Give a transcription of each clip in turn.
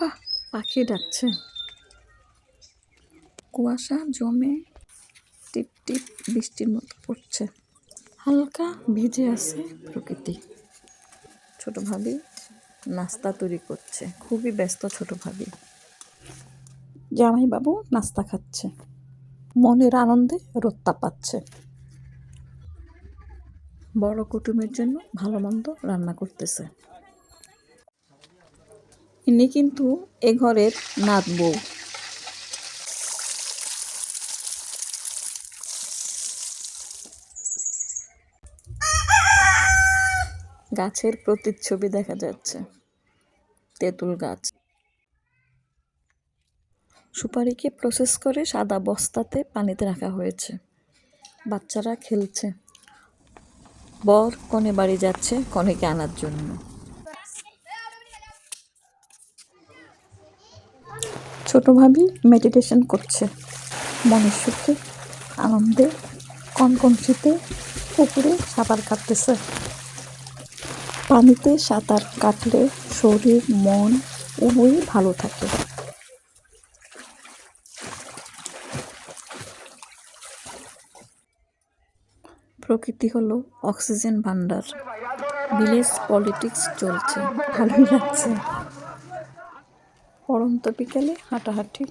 বাহ পাখি ডাকছে। কুয়াশা, জমে টিপ টিপ বৃষ্টির মতো পড়ছে। হালকা ভিজে আছে প্রকৃতি। ছোট ভাবি নাস্তা তৈরি করছে। খুবই ব্যস্ত ছোট ভাবি। জামাইবাবু নাস্তা খাচ্ছে। মনের আনন্দে রত্তা পাচ্ছে। বড় কুটুমের জন্য ভালো মন্দ রান্না করতেছে। ইনি কিন্তু এ ঘরের নাত বউ। গাছের প্রতিচ্ছবি দেখা যাচ্ছে। তেঁতুল গাছ। সুপারিকে প্রসেস করে সাদা বস্তাতে পানিতে রাখা হয়েছে। বাচ্চারা খেলছে। বর কনে বাড়ি যাচ্ছে কনেকে আনার জন্য। ছোট ভাবি মেডিটেশন করছে। মনের সুখে, আনন্দে কনকনশিতে পুকুরে সাঁতার কাটতেছে। পানিতে সাঁতার কাটলে শরীর, মন উভয়ই ভালো থাকে। প্রকৃতি হলো অক্সিজেন ভান্ডার ভিলেজ পলিটিক্স চলছে। ভালোই লাগছে। পরন্ত বিকেলে হাঁটাহাঁটি।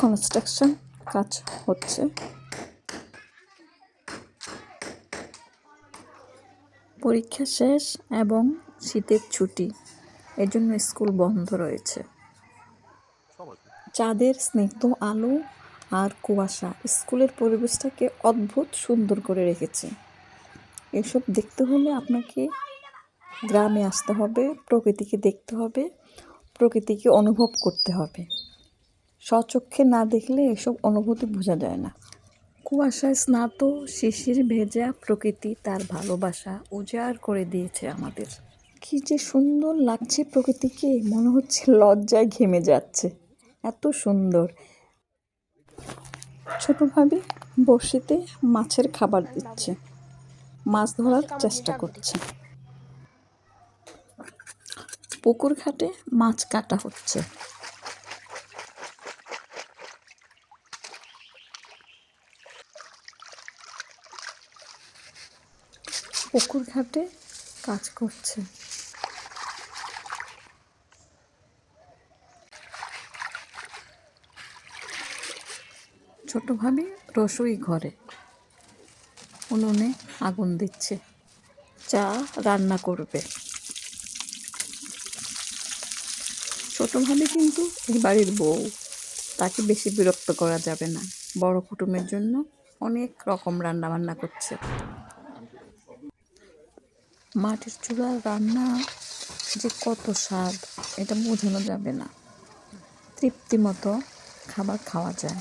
কনস্ট্রাকশন কাজ হচ্ছে। পরীক্ষা শেষ এবং শীতের ছুটি, এজন্য স্কুল বন্ধ রয়েছে। চাঁদের স্নিগ্ধ আলো আর কুয়াশা স্কুলের পরিবেশটাকে অদ্ভুত সুন্দর করে রেখেছে। এসব দেখতে হলে আপনাকে গ্রামে আসতে হবে, প্রকৃতিকে দেখতে হবে, প্রকৃতিকে অনুভব করতে হবে। স্বচক্ষে না দেখলে এসব অনুভূতি বোঝা যায় না। কুয়াশায় স্নাত শিশির ভেজা প্রকৃতি তার ভালোবাসা উজাড় করে দিয়েছে আমাদের। কি যে সুন্দর লাগছে প্রকৃতিকে, মনে হচ্ছে লজ্জায় ঘেমে যাচ্ছে। এত সুন্দর। ছোটোভাবে ভাবি বড়শিতে মাছের খাবার দিচ্ছে। মাছ ধরার চেষ্টা করছে। পুকুর ঘাটে মাছ কাটা হচ্ছে। পুকুর ঘাটে কাজ করছে। ছোট ভাবি রসুই ঘরে। উনুনে আগুন দিচ্ছে। চা রান্না করবে। ছোট ভাবি কিন্তু এই বাড়ির বউ, তাকে বেশি বিরক্ত করা যাবে না। বড় কুটুমের জন্য অনেক রকম রান্না বান্না করছে। মাটির চুলার রান্না যে কত স্বাদ, এটা বোঝানো যাবে না। তৃপ্তি মতো খাবার খাওয়া যায়।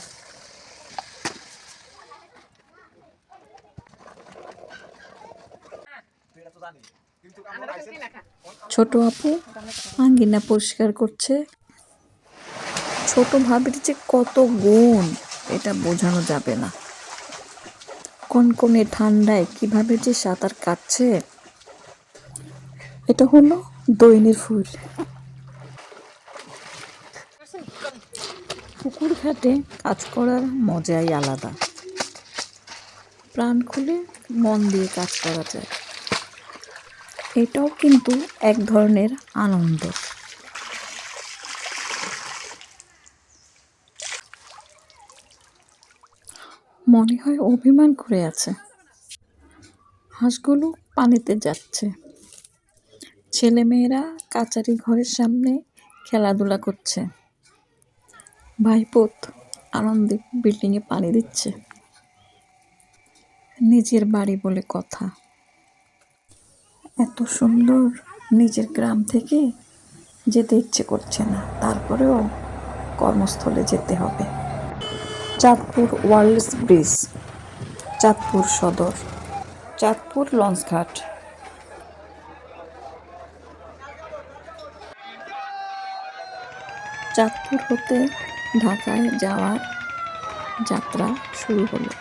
ছোট আপু, আঙ্গিনা পরিষ্কার করছে। ছোট ভাবির যে কত গুণ, এটা বোঝানো যাবে না। কনকনে ঠান্ডায় কীভাবে যে সাঁতার কাটছে, এটা হলো দৈনির ফুল। পুকুর ঘাটে কাজ করার মজাই আলাদা। প্রাণ খুলে মন দিয়ে কাজ করা যায়। এটাও কিন্তু এক ধরনের আনন্দ। মনে হয় অভিমান করে আছে। হাঁসগুলো পানিতে যাচ্ছে। ছেলেমেয়েরা কাচারি ঘরের সামনে খেলাধুলা করছে। ভাইপোত আনন্দে বিল্ডিংয়ে পানি দিচ্ছে। নিজের বাড়ি বলে কথা। এত সুন্দর নিজের গ্রাম থেকে যেতে ইচ্ছে করছে না। তারপরেও কর্মস্থলে যেতে হবে। চাঁদপুর ওয়ার্ল্ডস ব্রিজ, চাঁদপুর সদর, চাঁদপুর লঞ্চঘাট। চাঁদপুর হতে ঢাকায় যাওয়ার যাত্রা শুরু হলো।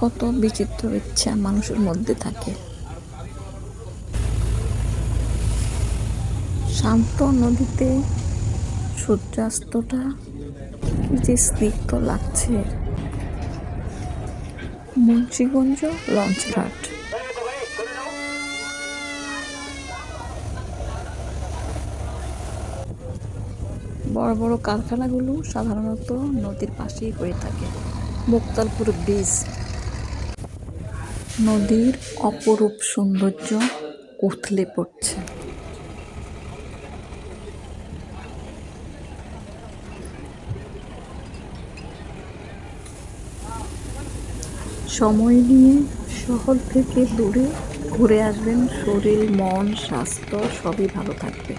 কত বিচিত্র ইচ্ছা মানুষের মধ্যে থাকে। শান্ত নদীতে সূর্যাস্তটা যে স্নিগ্ধ লাগছে। মুন্সিগঞ্জ লঞ্চঘাট। বড় বড় কারখানাগুলো সাধারণত নদীর পাশেই হয়ে থাকে। মুক্তালপুর ব্রিজ। নদীর অপরূপ সৌন্দর্য উথলে পড়ছে। সময় নিয়ে শহর থেকে দূরে ঘুরে আসবেন, শরীর, মন, স্বাস্থ্য সবই ভালো থাকবে।